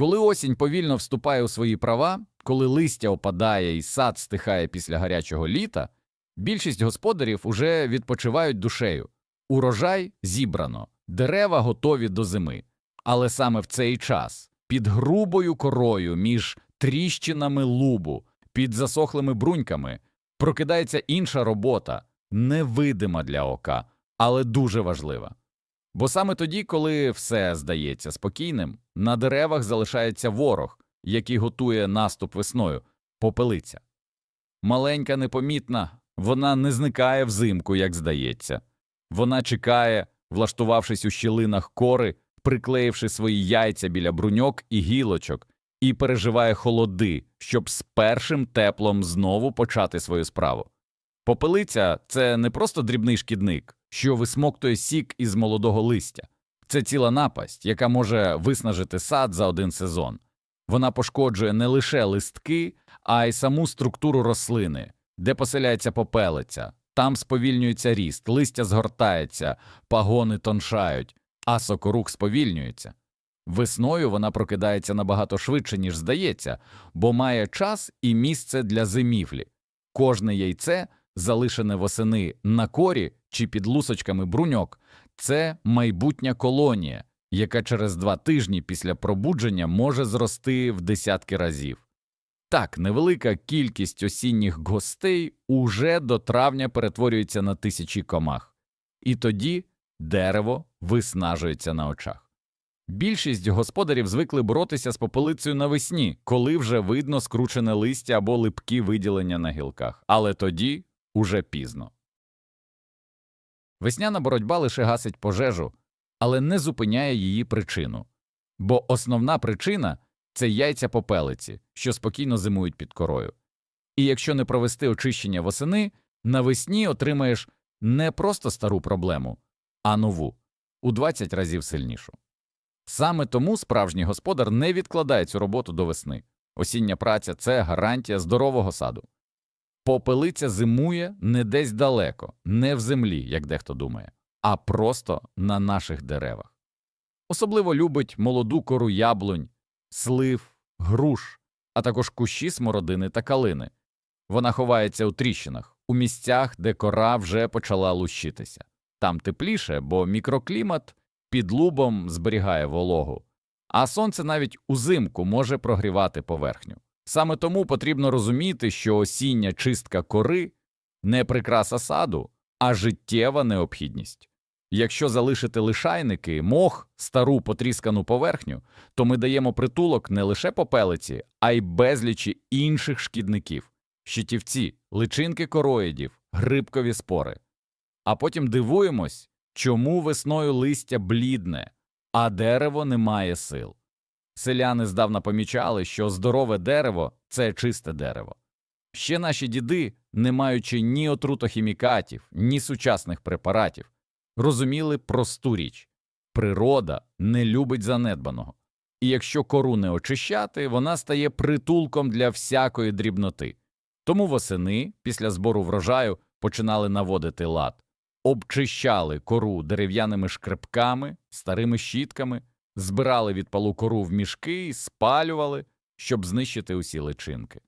Коли осінь повільно вступає у свої права, коли листя опадає і сад стихає після гарячого літа, більшість господарів уже відпочивають душею. Урожай зібрано, дерева готові до зими. Але саме в цей час, під грубою корою між тріщинами лубу, під засохлими бруньками, прокидається інша робота, невидима для ока, але дуже важлива. Бо саме тоді, коли все здається спокійним, на деревах залишається ворог, який готує наступ весною, попелиця. Маленька, непомітна, вона не зникає взимку, як здається. Вона чекає, влаштувавшись у щілинах кори, приклеївши свої яйця біля бруньок і гілочок, і переживає холоди, щоб з першим теплом знову почати свою справу. Попелиця це не просто дрібний шкідник, що висмоктує сік із молодого листя. Це ціла напасть, яка може виснажити сад за один сезон. Вона пошкоджує не лише листки, а й саму структуру рослини, де поселяється попелиця. Там сповільнюється ріст, листя згортається, пагони тоншають, а сокорух сповільнюється. Весною вона прокидається набагато швидше, ніж здається, бо має час і місце для зимівлі. Кожне яйце, залишене восени на корі чи під лусочками бруньок, це майбутня колонія, яка через два тижні після пробудження може зрости в десятки разів. Так, невелика кількість осінніх гостей уже до травня перетворюється на тисячі комах, і тоді дерево виснажується на очах. Більшість господарів звикли боротися з попелицею навесні, коли вже видно скручене листя або липкі виділення на гілках, але тоді уже пізно. Весняна боротьба лише гасить пожежу, але не зупиняє її причину. Бо основна причина це яйця попелиці, що спокійно зимують під корою. І якщо не провести очищення восени, навесні отримаєш не просто стару проблему, а нову, у 20 разів сильнішу. Саме тому справжній господар не відкладає цю роботу до весни. Осіння праця це гарантія здорового саду. Попелиця зимує не десь далеко, не в землі, як дехто думає, а просто на наших деревах. Особливо любить молоду кору яблунь, слив, груш, а також кущі смородини та калини. Вона ховається у тріщинах, у місцях, де кора вже почала лущитися. Там тепліше, бо мікроклімат під лубом зберігає вологу, а сонце навіть узимку може прогрівати поверхню. Саме тому потрібно розуміти, що осіння чистка кори не прикраса саду, а життєва необхідність. Якщо залишити лишайники, мох, стару потріскану поверхню, то ми даємо притулок не лише попелиці, а й безлічі інших шкідників щитівці, личинки короїдів, грибкові спори. А потім дивуємось, чому весною листя блідне, а дерево не має сил. Селяни здавна помічали, що здорове дерево це чисте дерево. Ще наші діди, не маючи ні отрутохімікатів, ні сучасних препаратів, розуміли просту річ природа не любить занедбаного, і якщо кору не очищати, вона стає притулком для всякої дрібноти. Тому восени, після збору врожаю, починали наводити лад, обчищали кору дерев'яними шкребками, старими щітками, збирали від палу кору в мішки і спалювали, щоб знищити усі личинки.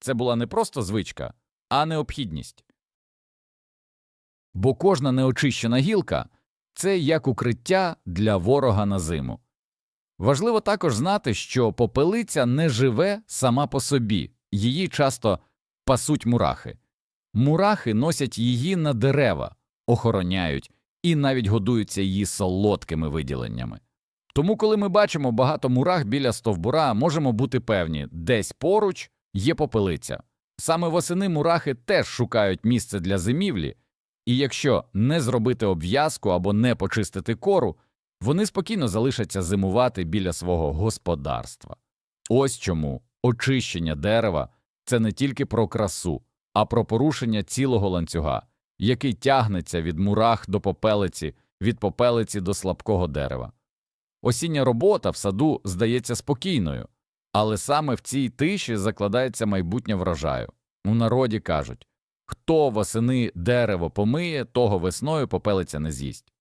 Це була не просто звичка, а необхідність. Бо кожна неочищена гілка це як укриття для ворога на зиму. Важливо також знати, що попелиця не живе сама по собі, її часто пасуть мурахи. Мурахи носять її на дерева, охороняють і навіть годуються її солодкими виділеннями. Тому, коли ми бачимо багато мурах біля стовбура, можемо бути певні, десь поруч є попелиця. Саме восени мурахи теж шукають місце для зимівлі, і якщо не зробити обв'язку або не почистити кору, вони спокійно залишаться зимувати біля свого господарства. Ось чому очищення дерева це не тільки про красу, а про порушення цілого ланцюга, який тягнеться від мурах до попелиці, від попелиці до слабкого дерева. Осіння робота в саду здається спокійною, але саме в цій тиші закладається майбутнє врожаю. У народі кажуть хто восени дерево помиє, того весною попелиця не з'їсть.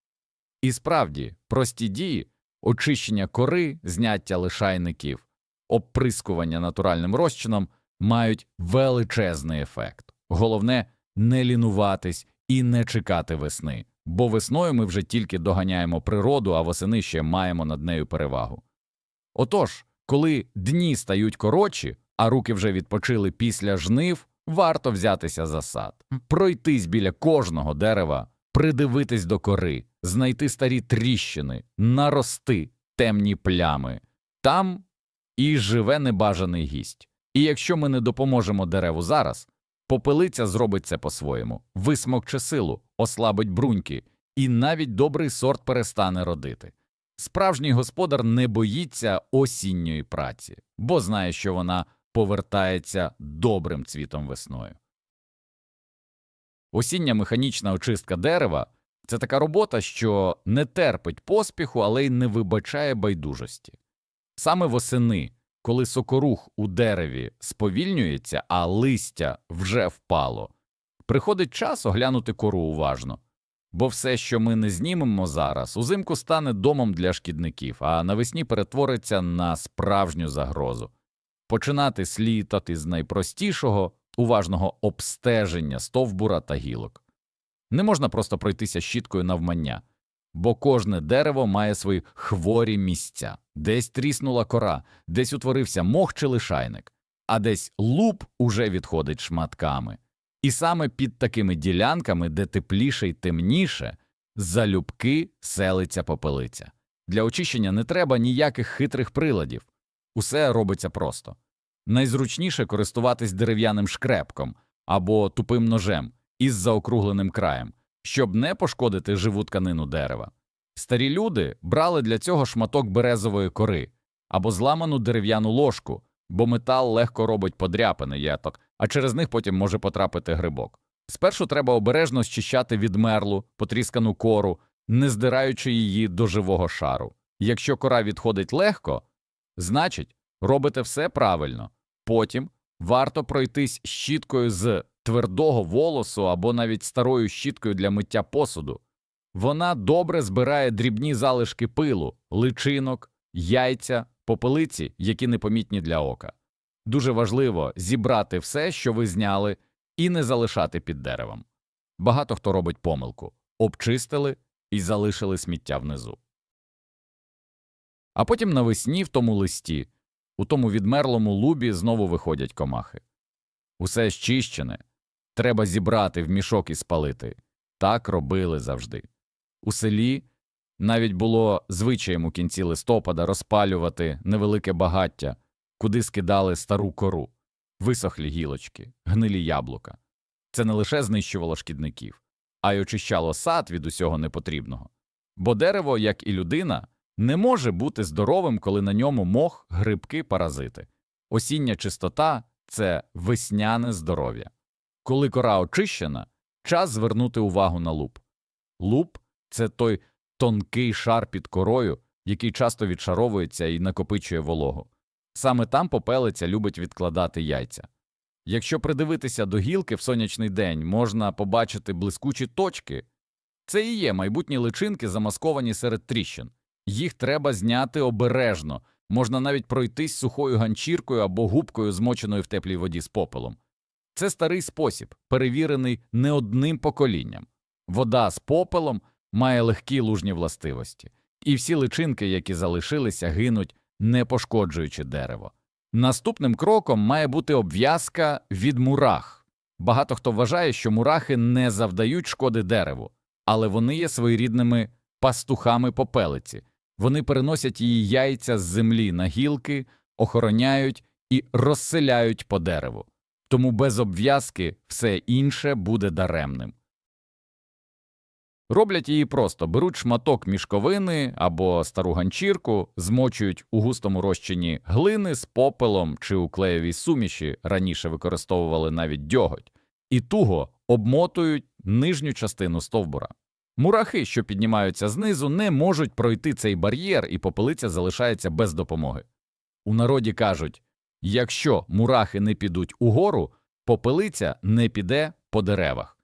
І справді, прості дії очищення кори, зняття лишайників, оприскування натуральним розчином мають величезний ефект. Головне не лінуватись і не чекати весни, бо весною ми вже тільки доганяємо природу, а восени ще маємо над нею перевагу. Отож, коли дні стають коротші, а руки вже відпочили після жнив, варто взятися за сад, пройтись біля кожного дерева, придивитись до кори, знайти старі тріщини, нарости темні плями. Там і живе небажаний гість. І якщо ми не допоможемо дереву зараз, попелиця зробить це по-своєму, висмокче силу, ослабить бруньки, і навіть добрий сорт перестане родити. Справжній господар не боїться осінньої праці, бо знає, що вона повертається добрим цвітом весною. Осіння механічна очистка дерева це така робота, що не терпить поспіху, але й не вибачає байдужості. Саме восени, коли сокорух у дереві сповільнюється, а листя вже впало, приходить час оглянути кору уважно. Бо все, що ми не знімемо зараз, узимку стане домом для шкідників, а навесні перетвориться на справжню загрозу. Починати слід із найпростішого уважного обстеження стовбура та гілок. Не можна просто пройтися щіткою навмання, бо кожне дерево має свої хворі місця, десь тріснула кора, десь утворився мох чи лишайник, а десь луп уже відходить шматками. І саме під такими ділянками, де тепліше й темніше, залюбки селиться попелиця. Для очищення не треба ніяких хитрих приладів. Усе робиться просто. Найзручніше користуватись дерев'яним шкрепком або тупим ножем із заокругленим краєм, щоб не пошкодити живу тканину дерева. Старі люди брали для цього шматок березової кори або зламану дерев'яну ложку, бо метал легко робить подряпини яток, а через них потім може потрапити грибок. Спершу треба обережно щищати відмерлу, потріскану кору, не здираючи її до живого шару. Якщо кора відходить легко, значить робите все правильно. Потім варто пройтись щіткою з твердого волосу або навіть старою щіткою для миття посуду. Вона добре збирає дрібні залишки пилу, личинок, яйця, попелиці, які непомітні для ока. Дуже важливо зібрати все, що ви зняли, і не залишати під деревом. Багато хто робить помилку обчистили і залишили сміття внизу. А потім навесні в тому листі, у тому відмерлому лубі знову виходять комахи. Усе щищене треба зібрати в мішок і спалити. Так робили завжди. У селі навіть було звичаєм у кінці листопада розпалювати невелике багаття, куди скидали стару кору, висохлі гілочки, гнилі яблука. Це не лише знищувало шкідників, а й очищало сад від усього непотрібного. Бо дерево, як і людина, не може бути здоровим, коли на ньому мох, грибки, паразити. Осіння чистота це весняне здоров'я. Коли кора очищена, час звернути увагу на луп. Луп це той тонкий шар під корою, який часто відшаровується і накопичує вологу. Саме там попелиця любить відкладати яйця. Якщо придивитися до гілки в сонячний день, можна побачити блискучі точки. Це і є майбутні личинки, замасковані серед тріщин. Їх треба зняти обережно, можна навіть пройтись сухою ганчіркою або губкою, змоченою в теплій воді з попелом. Це старий спосіб, перевірений не одним поколінням. Вода з попелом має легкі лужні властивості, і всі личинки, які залишилися, гинуть, не пошкоджуючи дерево. Наступним кроком має бути обв'язка від мурах. Багато хто вважає, що мурахи не завдають шкоди дереву, але вони є своєрідними пастухами попелиці. Вони переносять її яйця з землі на гілки, охороняють і розселяють по дереву. Тому без обв'язки все інше буде даремним. Роблять її просто беруть шматок мішковини або стару ганчірку, змочують у густому розчині глини з попелом чи у клеєвій суміші раніше використовували навіть дьоготь, і туго обмотують нижню частину стовбура. Мурахи, що піднімаються знизу, не можуть пройти цей бар'єр, і попелиця залишається без допомоги. У народі кажуть якщо мурахи не підуть угору, попелиця не піде по деревах.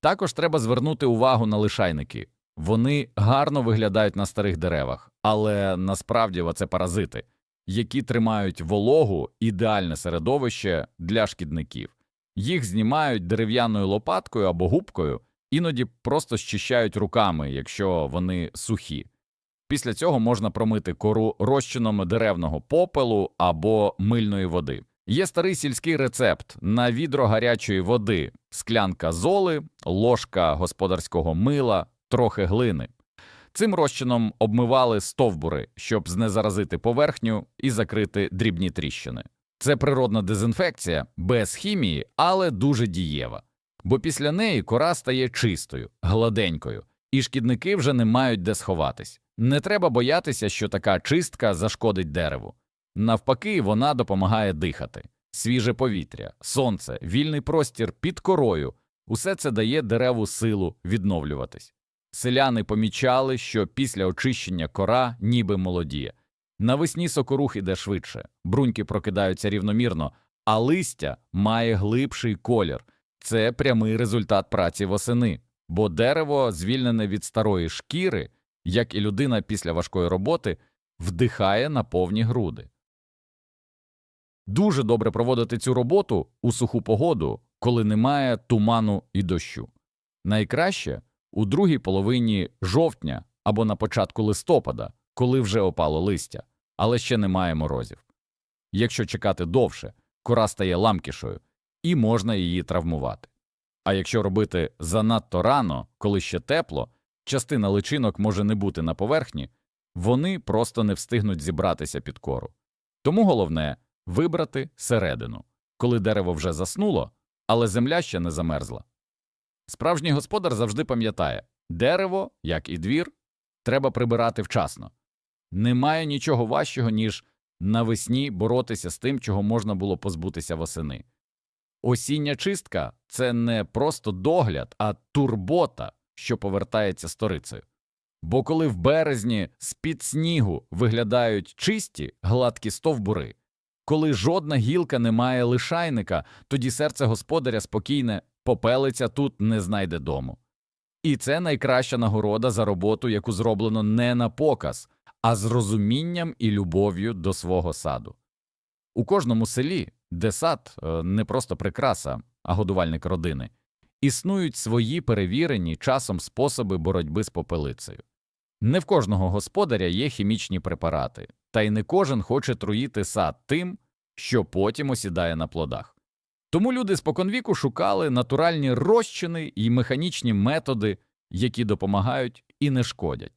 Також треба звернути увагу на лишайники. Вони гарно виглядають на старих деревах, але насправді це паразити, які тримають вологу ідеальне середовище для шкідників. Їх знімають дерев'яною лопаткою або губкою, іноді просто щищають руками, якщо вони сухі. Після цього можна промити кору розчином деревного попелу або мильної води. Є старий сільський рецепт на відро гарячої води, склянка золи, ложка господарського мила, трохи глини. Цим розчином обмивали стовбури, щоб знезаразити поверхню і закрити дрібні тріщини. Це природна дезінфекція без хімії, але дуже дієва. Бо після неї кора стає чистою, гладенькою, і шкідники вже не мають де сховатись. Не треба боятися, що така чистка зашкодить дереву. Навпаки, вона допомагає дихати. Свіже повітря, сонце, вільний простір під корою усе це дає дереву силу відновлюватись. Селяни помічали, що після очищення кора ніби молодіє. Навесні сокорух іде швидше, бруньки прокидаються рівномірно, а листя має глибший колір. Це прямий результат праці восени, бо дерево, звільнене від старої шкіри, як і людина після важкої роботи, вдихає на повні груди. Дуже добре проводити цю роботу у суху погоду, коли немає туману і дощу. Найкраще у другій половині жовтня або на початку листопада, коли вже опало листя, але ще немає морозів. Якщо чекати довше, кора стає ламкішою і можна її травмувати. А якщо робити занадто рано, коли ще тепло, частина личинок може не бути на поверхні, вони просто не встигнуть зібратися під кору. Тому головне вибрати середину, коли дерево вже заснуло, але земля ще не замерзла. Справжній господар завжди пам'ятає дерево, як і двір, треба прибирати вчасно. Немає нічого важчого, ніж навесні боротися з тим, чого можна було позбутися восени. Осіння чистка це не просто догляд, а турбота, що повертається сторицею. Бо коли в березні з-під снігу виглядають чисті, гладкі стовбури, коли жодна гілка не має лишайника, тоді серце господаря спокійне, попелиця тут не знайде дому. І це найкраща нагорода за роботу, яку зроблено не на показ, а з розумінням і любов'ю до свого саду. У кожному селі, де сад е, не просто прикраса, а годувальник родини, існують свої перевірені часом способи боротьби з попелицею. Не в кожного господаря є хімічні препарати, та й не кожен хоче труїти сад тим, що потім осідає на плодах. Тому люди споконвіку шукали натуральні розчини і механічні методи, які допомагають і не шкодять.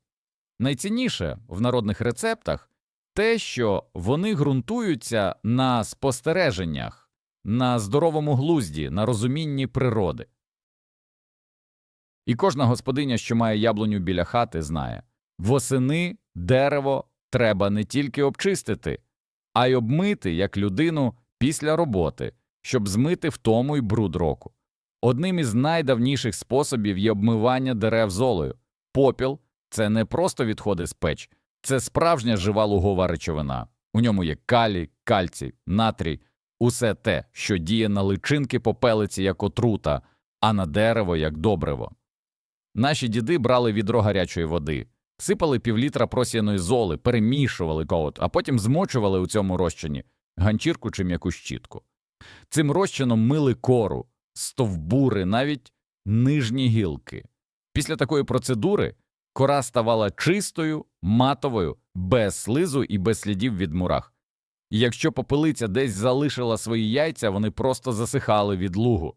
Найцінніше в народних рецептах те, що вони ґрунтуються на спостереженнях, на здоровому глузді, на розумінні природи. І кожна господиня, що має яблуню біля хати, знає восени дерево треба не тільки обчистити, а й обмити як людину після роботи, щоб змити втому й бруд року. Одним із найдавніших способів є обмивання дерев золою. Попіл це не просто відходи з печ, це справжня жива лугова речовина. У ньому є калій, кальцій, натрій, усе те, що діє на личинки попелиці як отрута, а на дерево як добриво. Наші діди брали відро гарячої води, сипали півлітра просіяної золи, перемішували кот, а потім змочували у цьому розчині ганчірку чи м'яку щітку. Цим розчином мили кору, стовбури, навіть нижні гілки. Після такої процедури кора ставала чистою, матовою, без слизу і без слідів від мурах. І якщо попелиця десь залишила свої яйця, вони просто засихали від лугу.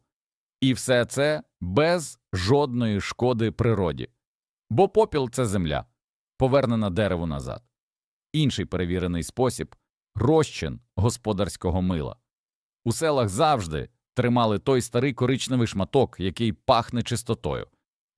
І все це без жодної шкоди природі. Бо попіл це земля, повернена дереву назад. Інший перевірений спосіб розчин господарського мила. У селах завжди тримали той старий коричневий шматок, який пахне чистотою.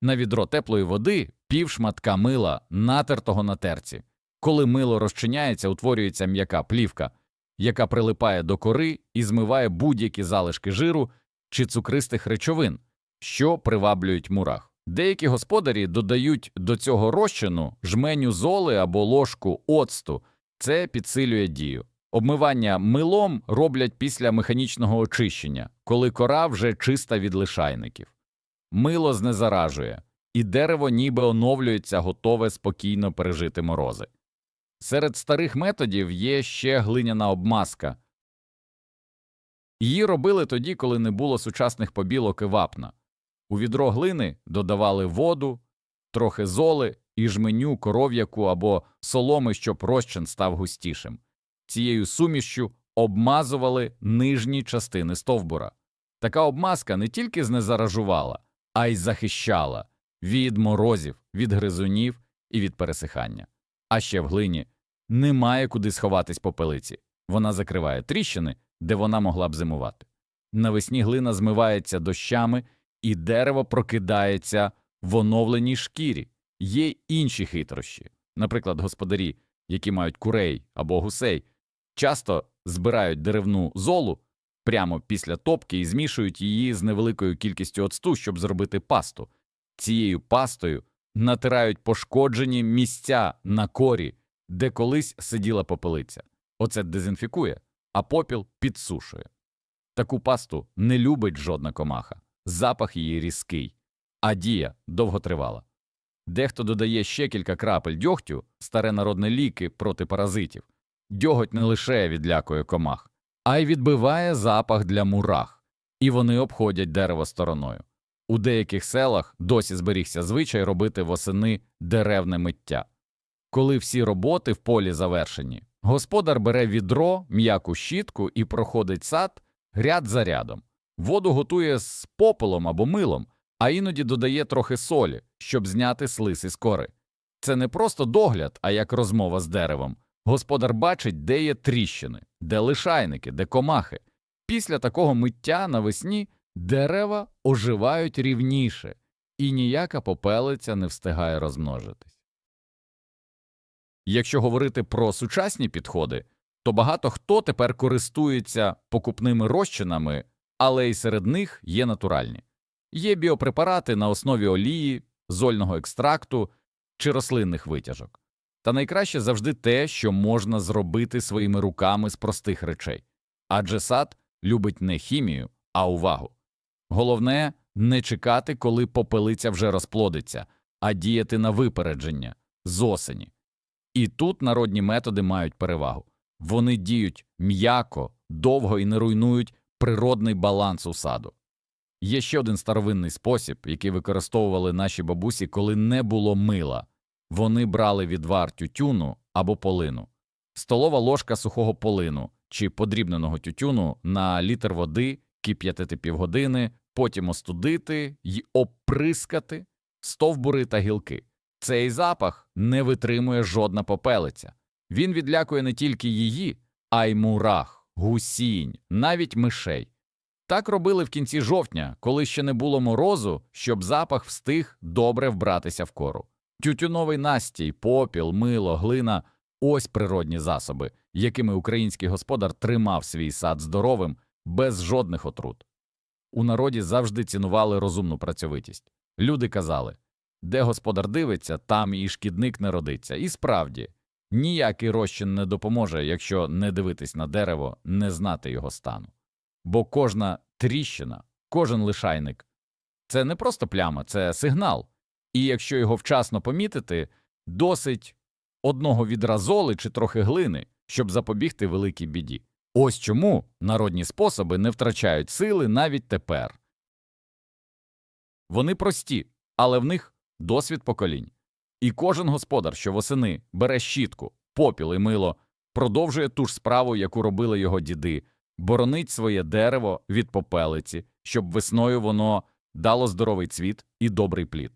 На відро теплої води пів шматка мила, натертого на терці. Коли мило розчиняється, утворюється м'яка плівка, яка прилипає до кори і змиває будь-які залишки жиру чи цукристих речовин, що приваблюють мурах. Деякі господарі додають до цього розчину жменю золи або ложку оцту, це підсилює дію. Обмивання милом роблять після механічного очищення, коли кора вже чиста від лишайників. Мило знезаражує, і дерево ніби оновлюється, готове спокійно пережити морози. Серед старих методів є ще глиняна обмазка. Її робили тоді, коли не було сучасних побілок і вапна. У відро глини додавали воду, трохи золи і жменю, коров'яку або соломи, щоб розчин став густішим. Цією сумішчю обмазували нижні частини стовбура. Така обмазка не тільки знезаражувала, а й захищала від морозів, від гризунів і від пересихання. А ще в глині немає куди сховатись попелиці. Вона закриває тріщини, де вона могла б зимувати. Навесні глина змивається дощами, і дерево прокидається в оновленій шкірі. Є інші хитрощі. Наприклад, господарі, які мають курей або гусей, часто збирають деревну золу прямо після топки і змішують її з невеликою кількістю оцту, щоб зробити пасту. Цією пастою натирають пошкоджені місця на корі, де колись сиділа попелиця. Оце дезінфікує, а попіл підсушує. Таку пасту не любить жодна комаха, запах її різкий, а дія довготривала. Дехто додає ще кілька крапель дьогтю, старе народне ліки проти паразитів. Дьоготь не лише відлякує комах, а й відбиває запах для мурах, і вони обходять дерево стороною. У деяких селах досі зберігся звичай робити восени деревне миття. Коли всі роботи в полі завершені, господар бере відро, м'яку щітку і проходить сад ряд за рядом. Воду готує з попелом або милом, а іноді додає трохи солі, щоб зняти слиз із кори. Це не просто догляд, а як розмова з деревом. Господар бачить, де є тріщини, де лишайники, де комахи. Після такого миття навесні дерева оживають рівніше, і ніяка попелиця не встигає розмножитись. Якщо говорити про сучасні підходи, то багато хто тепер користується покупними розчинами, але й серед них є натуральні. Є біопрепарати на основі олії, зольного екстракту чи рослинних витяжок. Та найкраще завжди те, що можна зробити своїми руками з простих речей. Адже сад любить не хімію, а увагу. Головне не чекати, коли попелиця вже розплодиться, а діяти на випередження з осені. І тут народні методи мають перевагу. Вони діють м'яко, довго і не руйнують природний баланс у саду. Є ще один старовинний спосіб, який використовували наші бабусі, коли не було мила. Вони брали відвар тютюну або полину, столова ложка сухого полину чи подрібненого тютюну на літр води, кип'ятити півгодини, потім остудити й оприскати стовбури та гілки. Цей запах не витримує жодна попелиця. Він відлякує не тільки її, а й мурах, гусінь, навіть мишей. Так робили в кінці жовтня, коли ще не було морозу, щоб запах встиг добре вбратися в кору. Тютюновий настій, попіл, мило, глина ось природні засоби, якими український господар тримав свій сад здоровим, без жодних отрут. У народі завжди цінували розумну працьовитість. Люди казали де господар дивиться, там і шкідник не родиться. І справді, ніякий розчин не допоможе, якщо не дивитись на дерево, не знати його стану. Бо кожна тріщина, кожен лишайник це не просто пляма, це сигнал. І якщо його вчасно помітити, досить одного відра золи чи трохи глини, щоб запобігти великій біді. Ось чому народні способи не втрачають сили навіть тепер. Вони прості, але в них досвід поколінь. І кожен господар, що восени бере щітку, попіл і мило, продовжує ту ж справу, яку робили його діди, боронить своє дерево від попелиці, щоб весною воно дало здоровий цвіт і добрий плід.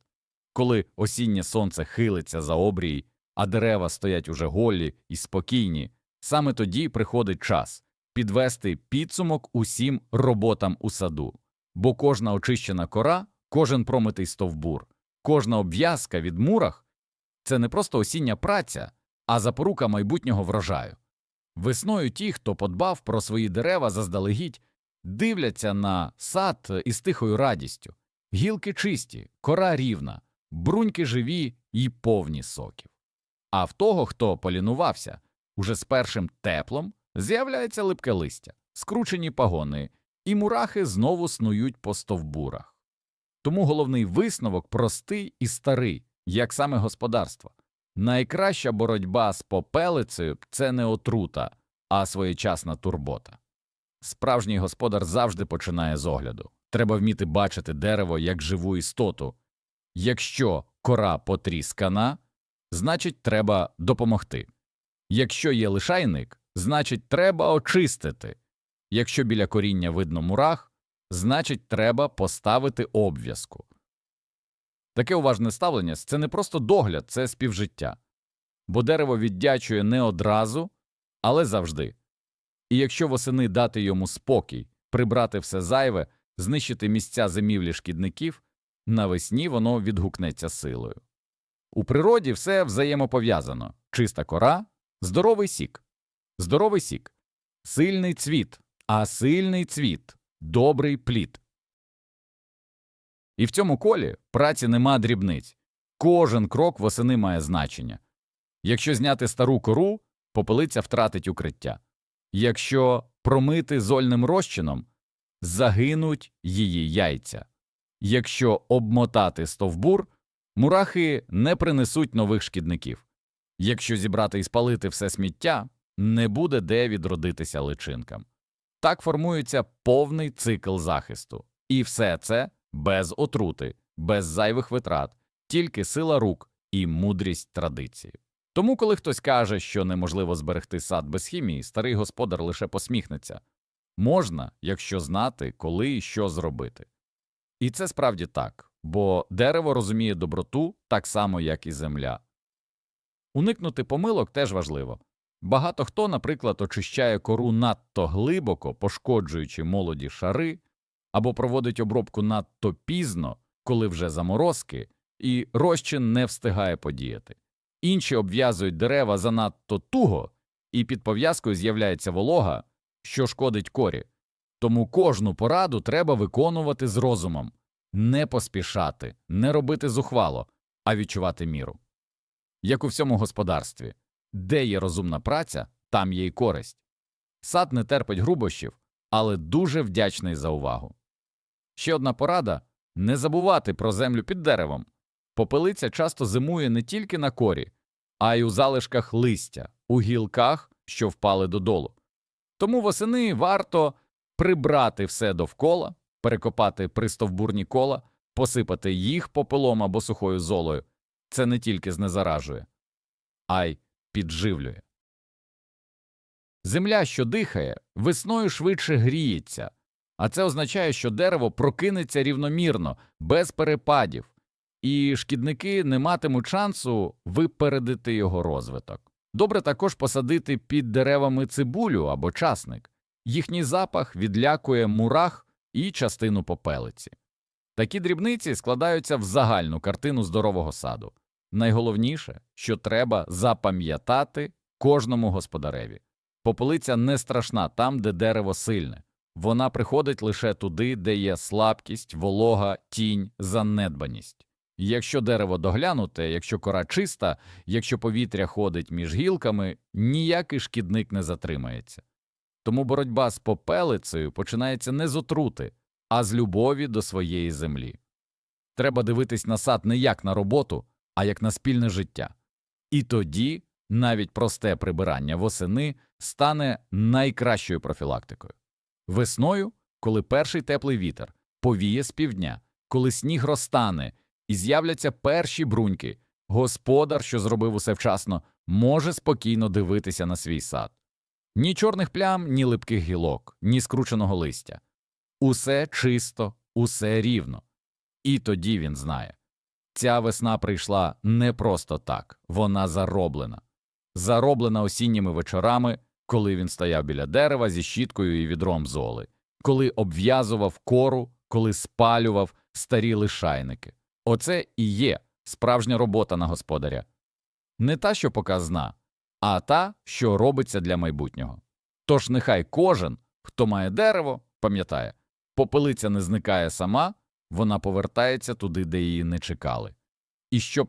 Коли осіннє сонце хилиться за обрій, а дерева стоять уже голі і спокійні, саме тоді приходить час підвести підсумок усім роботам у саду, бо кожна очищена кора, кожен промитий стовбур, кожна обв'язка від мурах це не просто осіння праця, а запорука майбутнього врожаю. Весною ті, хто подбав про свої дерева заздалегідь, дивляться на сад із тихою радістю, гілки чисті, кора рівна, бруньки живі і повні соків. А в того, хто полінувався, уже з першим теплом з'являється липке листя, скручені пагони, і мурахи знову снують по стовбурах. Тому головний висновок простий і старий, як саме господарство. Найкраща боротьба з попелицею це не отрута, а своєчасна турбота. Справжній господар завжди починає з огляду. Треба вміти бачити дерево як живу істоту. Якщо кора потріскана, значить треба допомогти. Якщо є лишайник, значить треба очистити. Якщо біля коріння видно мурах, значить треба поставити обв'язку. Таке уважне ставлення це не просто догляд, це співжиття. Бо дерево віддячує не одразу, але завжди. І якщо восени дати йому спокій, прибрати все зайве, знищити місця зимівлі шкідників, навесні воно відгукнеться силою. У природі все взаємопов'язано чиста кора, здоровий сік, здоровий сік, сильний цвіт, а сильний цвіт добрий плід. І в цьому колі праці нема дрібниць. Кожен крок восени має значення. Якщо зняти стару кору, попелиця втратить укриття. Якщо промити зольним розчином, загинуть її яйця. Якщо обмотати стовбур, мурахи не принесуть нових шкідників. Якщо зібрати і спалити все сміття, не буде де відродитися личинкам. Так формується повний цикл захисту. І все це без отрути, без зайвих витрат, тільки сила рук і мудрість традиції. Тому, коли хтось каже, що неможливо зберегти сад без хімії, старий господар лише посміхнеться можна, якщо знати, коли і що зробити. І це справді так, бо дерево розуміє доброту так само, як і земля. Уникнути помилок теж важливо. Багато хто, наприклад, очищає кору надто глибоко, пошкоджуючи молоді шари, або проводить обробку надто пізно, коли вже заморозки, і розчин не встигає подіяти. Інші обв'язують дерева занадто туго, і під пов'язкою з'являється волога, що шкодить корі. Тому кожну пораду треба виконувати з розумом, не поспішати, не робити зухвало, а відчувати міру. Як у всьому господарстві, де є розумна праця, там є й користь. Сад не терпить грубощів, але дуже вдячний за увагу. Ще одна порада не забувати про землю під деревом. Попелиця часто зимує не тільки на корі, а й у залишках листя, у гілках, що впали додолу. Тому восени варто прибрати все довкола, перекопати пристовбурні кола, посипати їх попелом або сухою золою. Це не тільки знезаражує, а й підживлює. Земля, що дихає, весною швидше гріється, а це означає, що дерево прокинеться рівномірно, без перепадів, і шкідники не матимуть шансу випередити його розвиток. Добре також посадити під деревами цибулю або часник. Їхній запах відлякує мурах і частину попелиці. Такі дрібниці складаються в загальну картину здорового саду. Найголовніше, що треба запам'ятати кожному господареві. Попелиця не страшна там, де дерево сильне. Вона приходить лише туди, де є слабкість, волога, тінь, занедбаність. Якщо дерево доглянуте, якщо кора чиста, якщо повітря ходить між гілками, ніякий шкідник не затримається. Тому боротьба з попелицею починається не з отрути, а з любові до своєї землі. Треба дивитись на сад не як на роботу, а як на спільне життя. І тоді навіть просте прибирання восени стане найкращою профілактикою. Весною, коли перший теплий вітер повіє з півдня, коли сніг розтане і з'являться перші бруньки, господар, що зробив усе вчасно, може спокійно дивитися на свій сад. Ні чорних плям, ні липких гілок, ні скрученого листя. Усе чисто, усе рівно. І тоді він знає. Ця весна прийшла не просто так, вона зароблена. Зароблена осінніми вечорами, коли він стояв біля дерева зі щіткою і відром золи, коли обв'язував кору, коли спалював старі лишайники. Оце і є справжня робота на господаря. Не та, що показна, а та, що робиться для майбутнього. Тож нехай кожен, хто має дерево, пам'ятає, попелиця не зникає сама, вона повертається туди, де її не чекали. І щоб